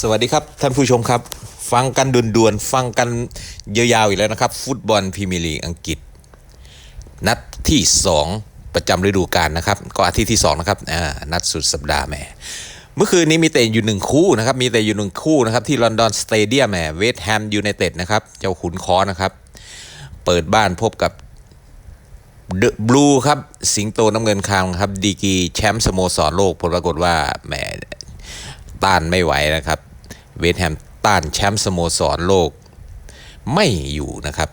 สวัสดีครับ ท่านผู้ชมครับ ฟังกันด่วนๆฟังกันยาวๆอีกแล้วนะครับ ฟุตบอลพรีเมียร์ลีกอังกฤษ นัดที่ 2 ประจำฤดูกาลนะครับ ก็อาทิตย์ที่ 2 นะครับอ่านัดสุดสัปดาห์แหมเมื่อคืนนี้มีเตะอยู่หนึ่งคู่นะครับมีเตะอยู่หนึ่งคู่นะครับที่ลอนดอนสเตเดียมแหมเวสต์แฮมยูไนเต็ดนะครับ เจ้าขุนคอนะครับ เปิดบ้านพบกับเดอะบลูครับ สิงโตน้ำเงินคางครับ ดีกีแชมป์สโมสรโลกผลปรากฏว่าแหม ต้านไม่ไหวนะครับ เวสแฮมต้านแชมป์สโมสรโลก ไม่อยู่นะครับ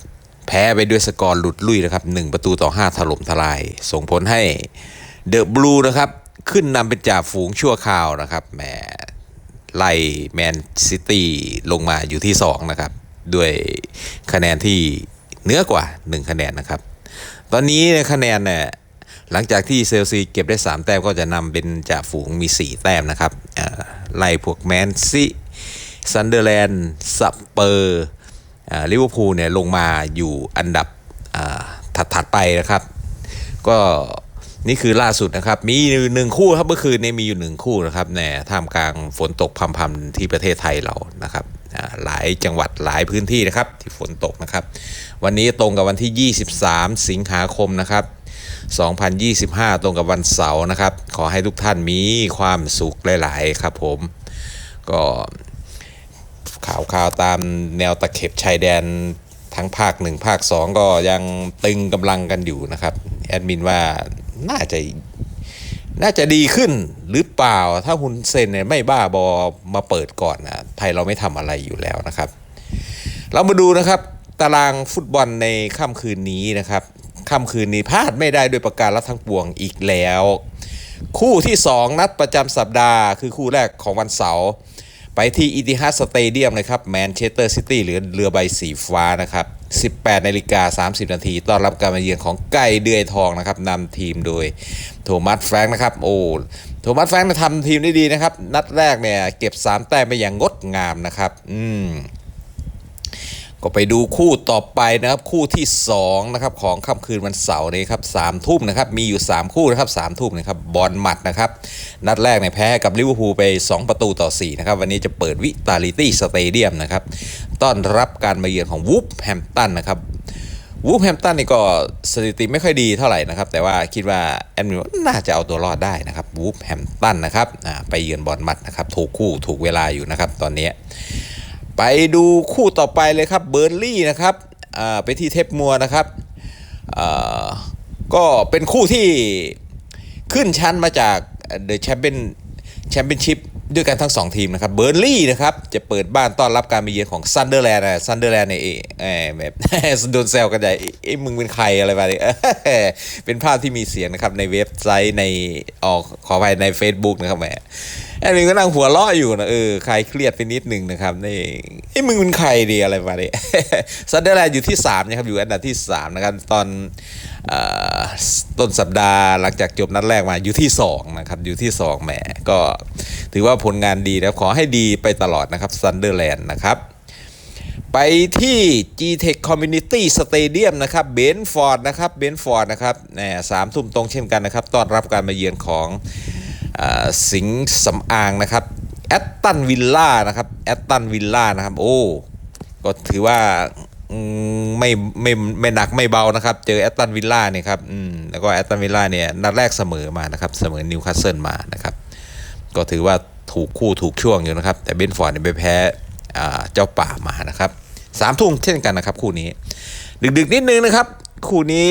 แพ้ไปด้วยสกอร์หลุดลุ่ยนะครับ 1 ประตูต่อ 5 ถล่มทลาย ส่งผลให้เดอะบลูนะครับ ขึ้นนำเป็นจ่าฝูงชั่วคราวนะครับแหมไล่แมนซิตี้ลงมาอยู่ที่ 2 นะครับ ด้วยคะแนนที่เหนือกว่า 1 คะแนนนะครับ ตอนนี้คะแนนเนี่ย หลังจากที่เซลซีเก็บได้ 3 แต้มก็จะนำเป็นจ่าฝูงมี 4 แต้มนะครับไล่พวกแมนซีซันเดอร์แลนด์สเปอร์ลิเวอร์พูลเนี่ยลงมาอยู่อันดับถัดๆไปนะครับ ก็นี่คือล่าสุดนะครับ มีหนึ่งคู่ครับเมื่อคืนนี้มีอยู่หนึ่งคู่นะครับแน่ท่ามกลางฝนตกพรำๆที่ประเทศไทยเรานะครับหลายจังหวัดหลายพื้นที่นะครับที่ฝนตกนะครับ วันนี้ตรงกับวันที่ 23 สิงหาคมนะครับ 2025 ตรงกับวันเสาร์นะครับ ขอให้ทุกท่านมีความสุขหลาย ๆ ครับผม ก็ข่าวข่าวตามแนวตะเข็บชายแดนทั้งภาคหนึ่งภาคสองก็ยังตึงกำลังกันอยู่นะครับ แอดมินว่าน่าจะน่าจะดีขึ้นหรือเปล่าถ้าฮุนเซนเนี่ยไม่บ้าบอมาเปิดก่อนนะไทยเราไม่ทำอะไรอยู่แล้วนะครับ เรามาดูนะครับ ตารางฟุตบอลในค่ำคืนนี้นะครับ ค่ำคืนนี้พลาดไม่ได้ด้วยประการละทั้งปวงอีกแล้ว คู่ที่ 2 นัดประจำสัปดาห์ คือคู่แรกของวันเสาร์ไปที่อิติฮัดสเตเดียมนะครับแมนเชสเตอร์ซิตี้หรือเรือใบสีฟ้านะครับ 18นาฬิกา 30 นาทีต้อนรับการมาเยือนของไก่เดือยทองนะครับนำทีมโดยโทมัสแฟรงค์นะครับโอ้โทมัสแฟรงค์ทำทีมได้ดีนะครับ นัดแรกเนี่ยเก็บ 3 แต้มไปอย่างงดงามนะครับ อืม ก็ไปดูคู่ต่อไปนะครับคู่ที่2นะครับของค่ำคืนวันเสาร์นี้ครับสามทุ่มนะครับมีอยู่ 3 คู่นะครับสามทุ่มนะครับบอลหมัดนะครับนัดแรกเนี่ยแพ้กับลิเวอร์พูลไป 2 ประตูต่อ4นะครับวันนี้จะเปิดวิตาลิตี้สเตเดียมนะครับต้อนรับการมาเยือนของวูฟแฮมป์ตันนะครับวูฟแฮมป์ตันนี่ก็สถิติไม่ค่อยดีเท่าไหร่นะครับแต่ว่าคิดว่าแอนมิวน่าจะเอาตัวรอดได้นะครับวูฟแฮมป์ตันนะครับไปเยือนบอลมัดนะครับถูกคู่ถูกเวลาอยู่นะครับตอนนี้ ไปดูคู่ต่อไปเลยครับเบอร์ลี่นะครับอ่าไปที่เทปมัวนะครับอ่าก็เป็นคู่ที่ขึ้นชั้นมาจากเดอะแชมเปี้ยนแชมเปี้ยนชิพด้วยกันทั้ง 2 ทีมนะครับเบอร์ลี่นะครับจะเปิดบ้านต้อนรับการมาเยือนของซันเดอร์แลนด์นะซันเดอร์แลนด์เนี่ยเออแบบโดนแซวกันใหญ่ไอ้มึงเป็นใครอะไรแบบนี้เป็นภาพที่มีเสียงนะครับในเว็บไซต์ในออกขออภัยใน Facebook นะครับแหม แอดมินก็นั่งหัวเราะอยู่นะเออใครเครียดไปนิดหนึ่งนะครับนี่ไอ้มึงเป็นใครดีอะไรมาเนี่ยซันเดอร์แลนด์อยู่ที่3นะครับอยู่อันดับที่3นะครับตอนออต้นสัปดาห์หลังจากจบนัดแรกมาอยู่ที่2นะครับอยู่ที่2แหมก็ถือว่าผลงานดีนะขอให้ดีไปตลอดนะครับซันเดอร์แลนด์นะครับไปที่ G-Tech Community Stadium นะครับเบนฟอร์ดนะครับเบนฟอร์ดนะครับแหมสามทุ่มตรงเช่นกันนะครับ ต้อนรับการมาเยือนของ สิงสำอางนะครับแอตตันวิลล่านะครับแอตตันวิลล่านะครับโอ้ก็ถือว่าไม่ไม่ไม่หนักไม่เบานะครับ เจอแอตตันวิลล่าเนี่ยครับอืมแล้วก็แอตตันวิลล่าเนี่ยนัดแรกเสมอมานะครับ เสมอนิวคาสเซิลมานะครับ ก็ถือว่าถูกคู่ถูกช่วงอยู่นะครับ แต่เบนฟอร์ดเนี่ยไปแพ้เจ้าป่ามานะครับสามทุ่มเช่นกันนะครับ คู่นี้ ดึกๆนิดนึงนะครับ คู่นี้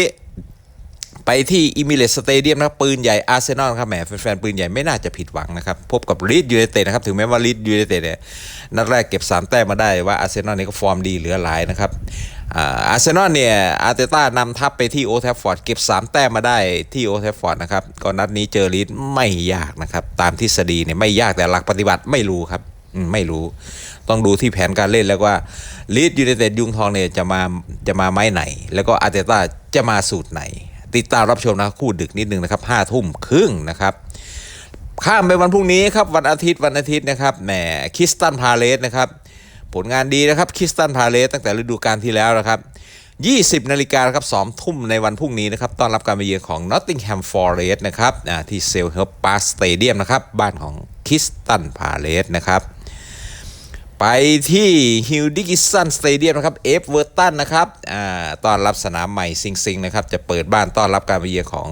ไปที่อิมิเลสสเตเดียมนะครับปืนใหญ่อาร์เซนอลครับแหมแฟนๆปืนใหญ่ไม่น่าจะผิดหวังนะครับ พบกับลีดยูไนเต็ดนะครับถึงแม้ว่าลีดยูไนเต็ดเนี่ยนัดแรกเก็บ 3 แต้มมาได้ว่าอาร์เซนอลนี่ก็ฟอร์มดีเหลือหลายนะครับอาร์เซนอลเนี่ยอาร์เตต้านำทัพไปที่โอแทฟฟอร์ดเก็บ 3 แต้มมาได้ที่โอแทฟฟอร์ดนะครับก็นัดนี้เจอลีดไม่ยากนะครับตามทฤษฎีเนี่ยไม่ยากแต่หลักปฏิบัติไม่รู้ครับไม่รู้ ต้องดูที่แผนการเล่นแล้วว่าลีดยูไนเต็ดยุงทองเนี่ยจะมาจะมาไม้ไหน แล้วก็อาร์เตต้าจะมาสูตรไหน ติดตามรับชมนะคู่ดึกนิดนึงนะครับห้าทุ่มครึ่งนะครับข้ามไปวันพรุ่งนี้ครับวันอาทิตย์วันอาทิตย์นะครับแหมคิสตันพาเลสนะครับผลงานดีนะครับคิสตันพาเลสตั้งแต่ฤดูกาลที่แล้วนะครับ20นาฬิกาครับสองทุ่มในวันพรุ่งนี้นะครับต้อนรับการมาเยือนของ Nottingham Forest นะครับที่เซลเฮลปาสสเตเดียมนะครับบ้านของคิสตันพาเลสนะครับ ไปที่ฮิวดิกิสันสเตเดียมนะครับเอฟเวอร์ตันนะครับอ่าต้อนรับสนามใหม่ซิงซิงนะครับ จะเปิดบ้านต้อนรับการไปเยือนของ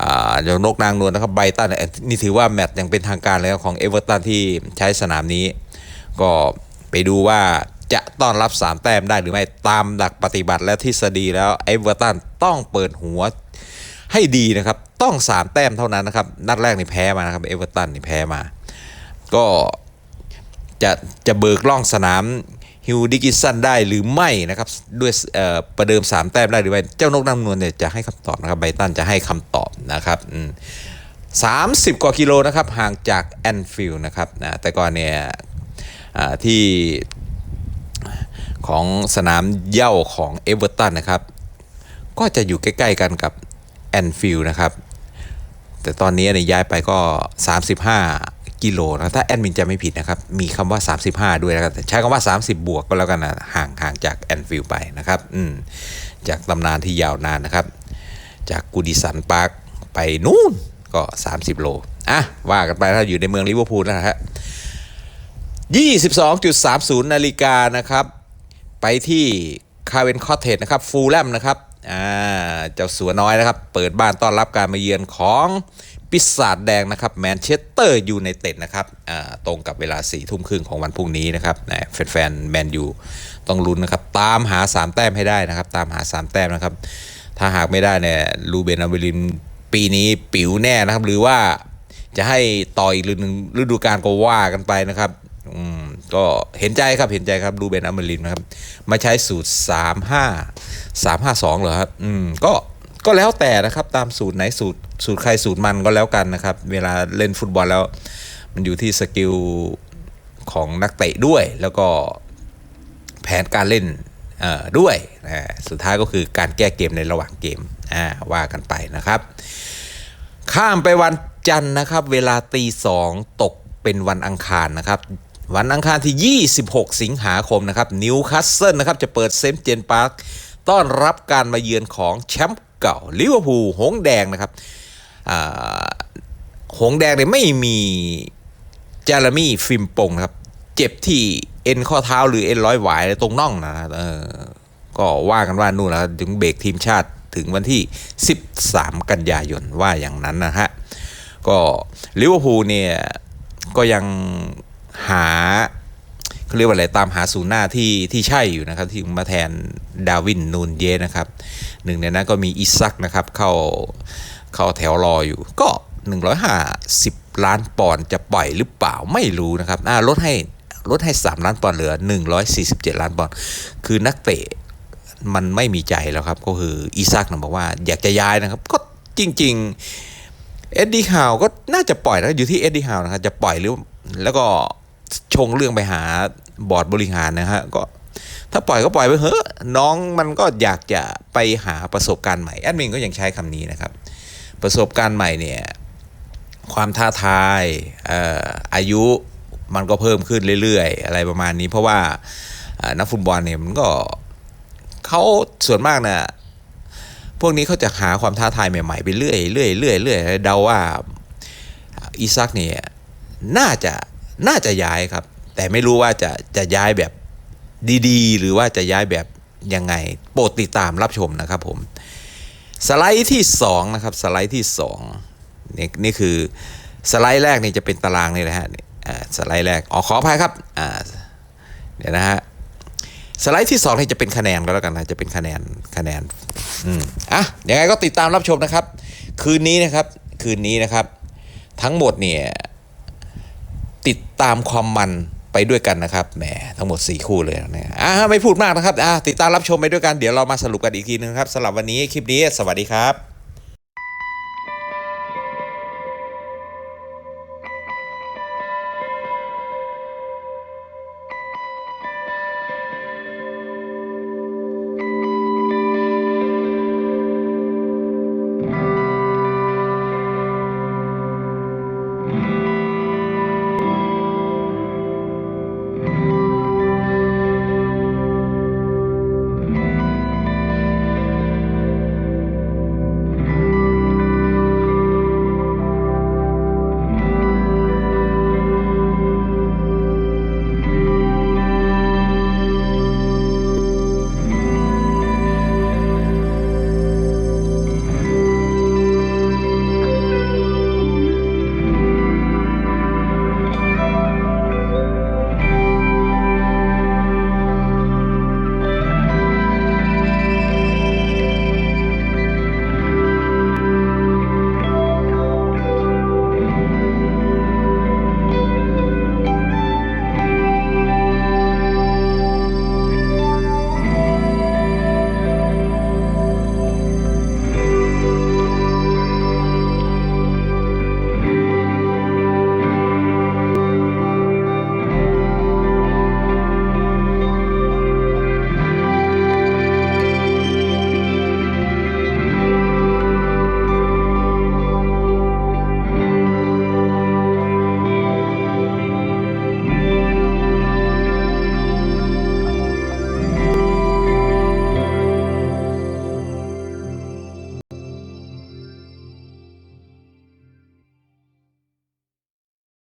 อ่าเจ้านกนางนวลนะครับไบตันนี่ถือว่าแมตช์ยังเป็นทางการเลยครับของเอเวอร์ตันที่ใช้สนามนี้ ก็ไปดูว่าจะต้อนรับ 3 แต้มได้หรือไม่ตามหลักปฏิบัติและทฤษฎีแล้วเอเวอร์ตันต้องเปิดหัวให้ดีนะครับ ต้อง 3 แต้มเท่านั้นนะครับ นัดแรกนี่แพ้มานะครับเอเวอร์ตันนี่แพ้มา ก็ จะจะเบิกล่องสนามฮิวดิกิสันได้หรือไม่นะครับด้วยประเดิม 3 แต้มได้หรือไม่เจ้านกน้ำนวลเนี่ยจะให้คำตอบนะครับไบตันจะให้คำตอบนะครับอืม30กว่ากิโลนะครับห่างจากแอนฟิลด์นะครับนะแต่ก่อนเนี่ยที่ของสนามเย้าของเอเวอร์ตันนะครับ ก็จะอยู่ใกล้ ๆ กันกับแอนฟิลด์นะครับ แต่ตอนนี้เนี่ยย้ายไปก็ 35 กิโลนะถ้าแอดมินจะไม่ผิดนะครับ มีคำว่า 35 ด้วยนะครับแต่ใช้คำว่า 30 บวกก็แล้วกันนะห่างห่างจากแอนฟิลไปนะครับอืมจากตำนานที่ยาวนานนะครับ จากกูดิสันพาร์คไปนู่นก็ 30 โลอะว่ากันไปถ้าอยู่ในเมืองลิเวอร์พูลนะฮะ22.30 นาฬิกานะครับ ไปที่คาเวนคอ t เทจนะครับฟูลแลมนะครับอ่าเจ้าสัวน้อยนะครับ เปิดบ้านต้อนรับการมาเยือนของ ปิศาจแดงนะครับแมนเชสเตอร์ยูไนเต็ดนะครับตรงกับเวลา4ี่ทุ่มครึ่งของวันพรุ่งนี้นะครับนแฟนๆแมนยูต้องลุ้นนะครับตามหา 3 แต้มให้ได้นะครับ ตามหา 3 แต้มนะครับ ถ้าหากไม่ได้เนี่ยลูเบนอาเวลินปีนี้ปิ๋วแน่นะครับ หรือว่าจะให้ต่ออีกฤดูฤดูกาลก็ว่ากันไปนะครับอืมก็เห็นใจครับเห็นใจครับรูเบนอเมรินนะครับ มาใช้สูตร 3 5 3 5 2เหรอครับ อืม ก็ ก็แล้วแต่นะครับตามสูตรไหนสูตรสูตรใครสูตรมันก็แล้วกันนะครับ เวลาเล่นฟุตบอลแล้ว มันอยู่ที่สกิลของนักเตะด้วย แล้วก็แผนการเล่นด้วยนะสุดท้ายก็คือการแก้เกมในระหว่างเกมว่ากันไปนะครับ ข้ามไปวันจันทร์นะครับ เวลาตีสองตกเป็นวันอังคารนะครับ วันอังคารที่ 26 สิงหาคมนะครับนิวคาสเซิลนะครับจะเปิดเซมเจนพาร์คต้อนรับการมาเยือนของแชมป์ เก่าลิเวอร์พูลหงแดงนะครับหงแดงเนี่ยไม่มีจารามี่ฟิมปงครับ เจ็บที่เอ็นข้อเท้าหรือเอ็นร้อยหวายตรงน่องนะเออก็ว่ากันว่านู่นนะถึงเบรกทีมชาติถึงวันที่ 13 กันยายนว่าอย่างนั้นนะฮะ ก็ลิเวอร์พูลเนี่ย ก็ยังหา เรียกว่าอะไรตามหาศูนย์หน้าที่ที่ใช่อยู่นะครับ ที่มาแทนดาวินนูนเยนะครับหนึ่งในนั้นก็มีอิซักนะครับเข้าเข้าแถวรออยู่ ก็ 150 ล้านปอนด์จะปล่อยหรือเปล่าไม่รู้นะครับอ่าลดให้ลดให้ 3 ล้านปอนด์เหลือ 147 ล้านปอนด์คือนักเตะมันไม่มีใจแล้วครับ ก็คืออีซักนะบอกว่าอยากจะย้ายนะครับ ก็จริง ๆ เอ็ดดี้ฮาวก็น่าจะปล่อยนะอยู่ที่เอ็ดดี้ฮาวนะครับจะปล่อยหรือแล้วก็ชงเรื่องไปหา บอร์ดบริหารนะฮะก็ถ้าปล่อยก็ปล่อยไปเถอะน้องมันก็อยากจะไปหาประสบการณ์ใหม่แอดมินก็ยังใช้คำนี้นะครับ ประสบการณ์ใหม่เนี่ยความท้าทายออายุมันก็เพิ่มขึ้นเรื่อยๆ อะไรประมาณนี้ เพราะว่านักฟุตบอลเนี่ยมันก็เขาส่วนมากนะพวกนี้เขาจะหาความท้าทายใหม่ๆไปเรื่อยๆเรื่อยๆเรื่อยๆเรื่อยๆเดาว่าอีซักเนี่ยน่าจะน่าจะย้ายครับ แต่ไม่รู้ว่าจะจะย้ายแบบดีๆ หรือว่าจะย้ายแบบยังไง โปรดติดตามรับชมนะครับผม สไลด์ที่2นะครับสไลด์ที่2นี่นี่คือสไลด์แรกนี่จะเป็นตารางนี่นะฮะสไลด์แรกอ๋อขออภัยครับเดี๋ยวนะฮะสไลด์ที่2นี่จะเป็นคะแนนก็แล้วกันนะจะเป็นคะแนนคะแนนอืมอะยังไงก็ติดตามรับชมนะครับ คืนนี้นะครับคืนนี้นะครับ ทั้งหมดเนี่ยติดตามความมัน ไปด้วยกันนะครับแหมทั้งหมด 4 คู่เลยนะอ่าไม่พูดมากนะครับอ่าติดตามรับชมไปด้วยกันเดี๋ยวเรามาสรุปกันอีกทีนึงครับสำหรับวันนี้คลิปนี้สวัสดีครับ